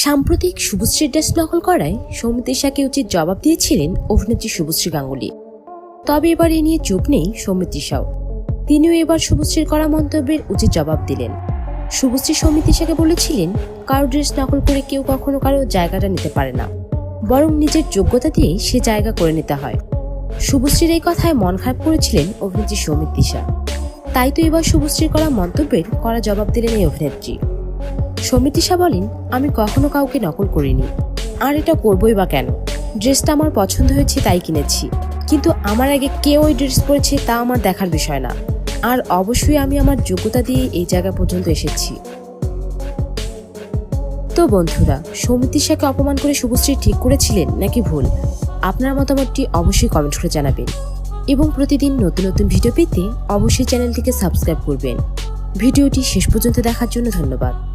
সাম্প্রতিক শুভশ্রীর ড্রেস নকল করায় সৌমিত্রিষাকে উচিত জবাব দিয়েছিলেন অভিনেত্রী শুভশ্রী গাঙ্গুলি। তবে এবার এ নিয়ে চুপ নেই সৌমিত্রিষাও তিনিও এবার শুভশ্রীর করা মন্তব্যের উচিত জবাব দিলেন। শুভশ্রী সৌমিত্রিষাকে বলেছিলেন, কারও ড্রেস নকল করে কেউ কখনো কারও জায়গাটা নিতে পারে না। বরং নিজের যোগ্যতা দিয়েই সে জায়গা করে নিতে হয়। শুভশ্রীর এই কথায় মন খারাপ করেছিলেন অভিনেত্রী সৌমিত্রিষা তাই তো এবার শুভশ্রীর করা মন্তব্যের করা জবাব দিলেন এই অভিনেত্রী। সমিতিশা বলেন, আমি কখনো কাউকে নকল করিনি। আর এটা করবই বা কেন? ড্রেসটা আমার পছন্দ হয়েছে, তাই কিনেছি। কিন্তু আমার আগে কে ওই ড্রেস পরেছে, তা আমার দেখার বিষয় না। আর অবশ্যই আমি আমার যোগ্যতা দিয়ে এই জায়গা পর্যন্ত এসেছি। তো বন্ধুরা সমিতিশাকে অপমান করে শুভশ্রী ঠিক করেছিলেন নাকি ভুল? আপনার মতামতটি অবশ্যই কমেন্ট করে জানাবেন। এবং প্রতিদিন নতুন নতুন ভিডিও পেতে অবশ্যই চ্যানেলটিকে সাবস্ক্রাইব করবেন। ভিডিওটি শেষ পর্যন্ত দেখার জন্য ধন্যবাদ।